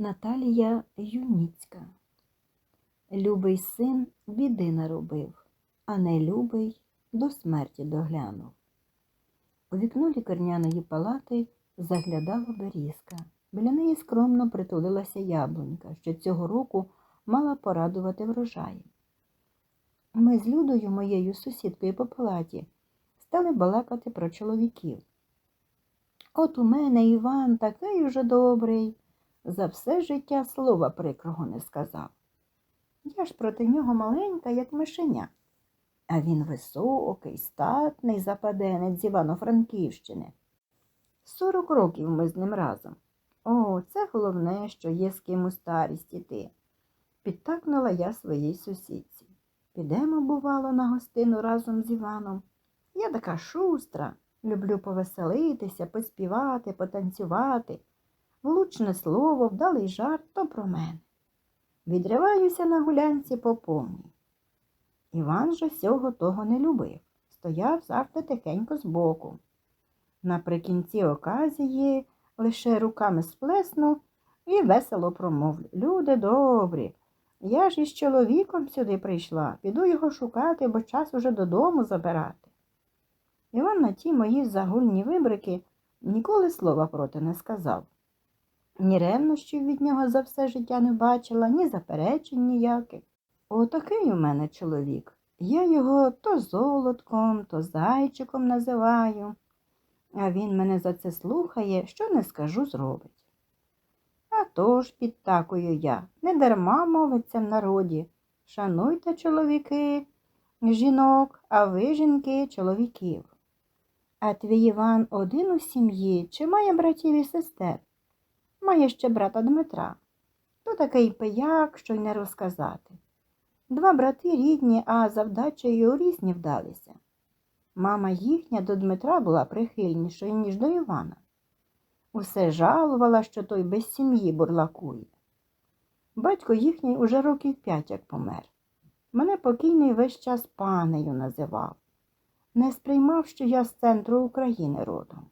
Наталія Юніцька. Любий син біди наробив, а не любий до смерті доглянув. У вікно лікарняної палати заглядала берізка. Біля неї скромно притулилася яблунька, що цього року мала порадувати врожаєм. Ми з Людою, моєю сусідкою по палаті, стали балакати про чоловіків. От у мене Іван такий уже добрий, за все життя слова прикрого не сказав. Я ж проти нього маленька, як мишеня. А він високий, статний западенець з Івано-Франківщини. Сорок років ми з ним разом. О, це головне, що є з ким у старість іти. Підтакнула я своїй сусідці. Підемо, бувало, на гостину разом з Іваном. Я така шустра, люблю повеселитися, поспівати, потанцювати. Влучне слово, вдалий жарт то про мене. Відриваюся на гулянці по повній. Іван же всього того не любив, стояв завжди тихенько збоку. Наприкінці оказії лише руками сплеснув і весело промовлю. Люди добрі, я ж із чоловіком сюди прийшла, піду його шукати, бо час уже додому забирати. Іван на ті мої загульні вибрики ніколи слова проти не сказав. Ні ревнощів від нього за все життя не бачила, ні заперечень ніяких. Отакий у мене чоловік. Я його то золотком, то зайчиком називаю, а він мене за це слухає, що не скажу, зробить. А тож, підтакую я, не дарма мовиться в народі. Шануйте чоловіки, жінок, а ви, жінки, чоловіків. А твій Іван один у сім'ї чи має братів і сестер? Має ще брата Дмитра. То такий пияк, що й не розказати. Два брати рідні, а завдачею різні вдалися. Мама їхня до Дмитра була прихильнішою, ніж до Івана. Усе жалувала, що той без сім'ї бурлакує. Батько їхній уже років п'ять як помер. Мене покійний весь час панею називав. Не сприймав, що я з центру України родом.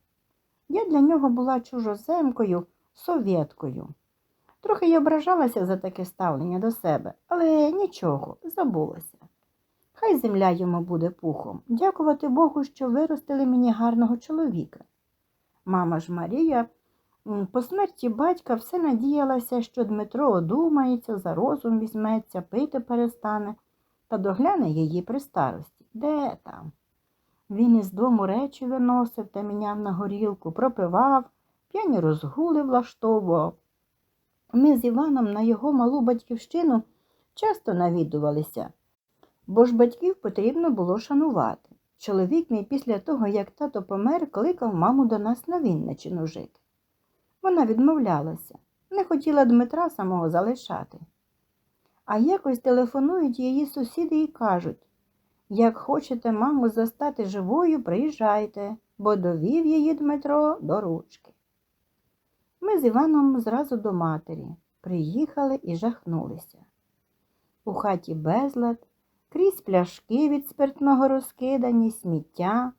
Я для нього була чужоземкою, совєткою. Трохи й ображалася за таке ставлення до себе, але нічого, забулася. Хай земля йому буде пухом. Дякувати Богу, що виростили мені гарного чоловіка. Мама ж Марія по смерті батька все надіялася, що Дмитро одумається, за розум візьметься, пити перестане та догляне її при старості. Де там? Він із дому речі виносив та міняв на горілку, пропивав, п'яні розгули влаштовував. Ми з Іваном на його малу батьківщину часто навідувалися, бо ж батьків потрібно було шанувати. Чоловік мій після того, як тато помер, кликав маму до нас на Вінничину жити. Вона відмовлялася, не хотіла Дмитра самого залишати. А якось телефонують її сусіди і кажуть як хочете маму застати живою, приїжджайте, бо довів її Дмитро до ручки. Ми з Іваном зразу до матері приїхали і жахнулися. У хаті безлад, крізь пляшки від спиртного розкидані, сміття.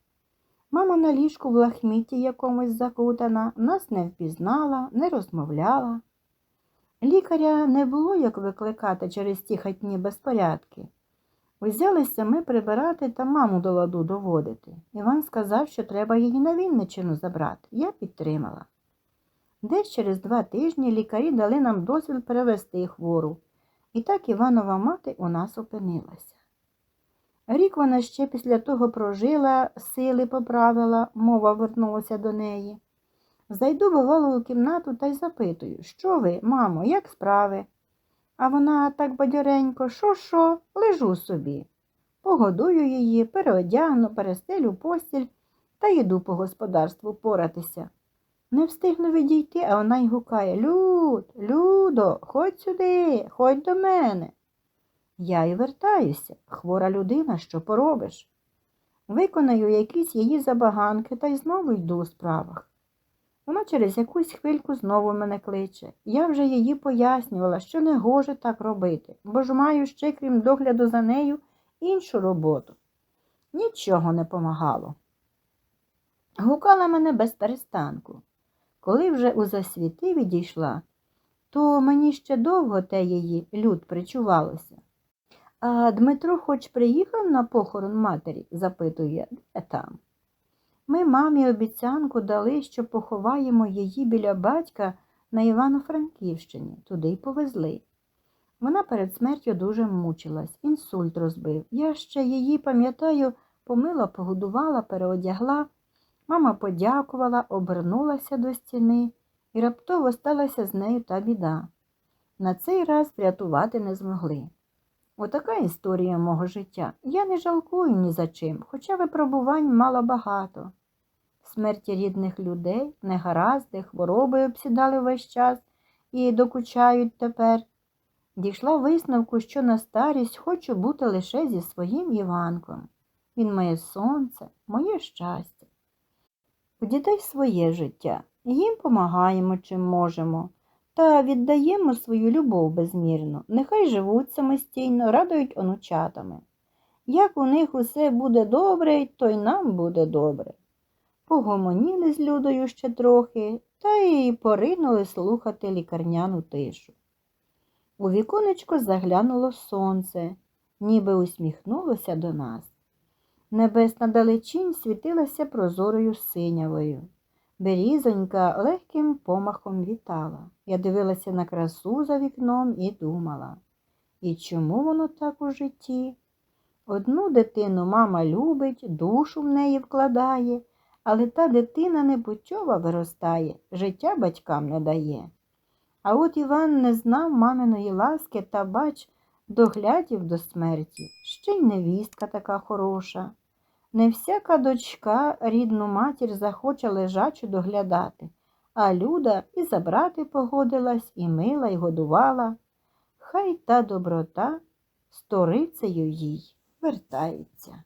Мама на ліжку в лахміті якомусь закутана, нас не впізнала, не розмовляла. Лікаря не було як викликати через ті хатні безпорядки. Узялися ми прибирати та маму до ладу доводити. Іван сказав, що треба її на Вінничину забрати. Я підтримала. Десь через два тижні лікарі дали нам дозвіл перевезти хвору. І так Іванова мати у нас опинилася. Рік вона ще після того прожила, сили поправила, мова вернулася до неї. Зайду, бувало, у кімнату та й запитую, що ви, мамо, як справи? А вона так бадьоренько, що, що, лежу собі. Погодую її, переодягну, перестелю постіль та йду по господарству поратися. Не встигну відійти, а вона й гукає Люд, Людо, ходь сюди, ходь до мене. Я й вертаюся, хвора людина, що поробиш. Виконаю якісь її забаганки та й знову йду у справах. Вона через якусь хвильку знову мене кличе. Я вже її пояснювала, що не гоже так робити, бо ж маю ще, крім догляду за нею, іншу роботу. Нічого не помагало. Гукала мене без перестанку. Коли вже у засвіти відійшла, то мені ще довго те її люд причувалося. А Дмитро хоч приїхав на похорон матері, запитує, де там? Ми мамі обіцянку дали, що поховаємо її біля батька на Івано-Франківщині, туди й повезли. Вона перед смертю дуже мучилась, інсульт розбив. Я ще її, пам'ятаю, помила, погодувала, переодягла. Мама подякувала, обернулася до стіни і раптово сталася з нею та біда. На цей раз врятувати не змогли. Отака історія мого життя. Я не жалкую ні за чим, хоча випробувань мала багато. Смерті рідних людей, негаразди, хвороби обсідали весь час і докучають тепер. Дійшла висновку, що на старість хочу бути лише зі своїм Іванком. Він моє сонце, моє щастя. У дітей своє життя, їм помагаємо, чим можемо, та віддаємо свою любов безмірно. Нехай живуть самостійно, радують онучатами. Як у них усе буде добре, то й нам буде добре. Погомоніли з Людою ще трохи, та й поринули слухати лікарняну тишу. У віконечко заглянуло сонце, ніби усміхнулося до нас. Небесна далечінь світилася прозорою синявою. Берізонька легким помахом вітала. Я дивилася на красу за вікном і думала. І чому воно так у житті? Одну дитину мама любить, душу в неї вкладає, але та дитина небутьова виростає, життя батькам не дає. А от Іван не знав маминої ласки та, бач, доглядів до смерті, ще й невістка така хороша. Не всяка дочка рідну матір захоче лежачу доглядати, а люда і забрати погодилась, і мила, і годувала. Хай та доброта сторицею їй вертається.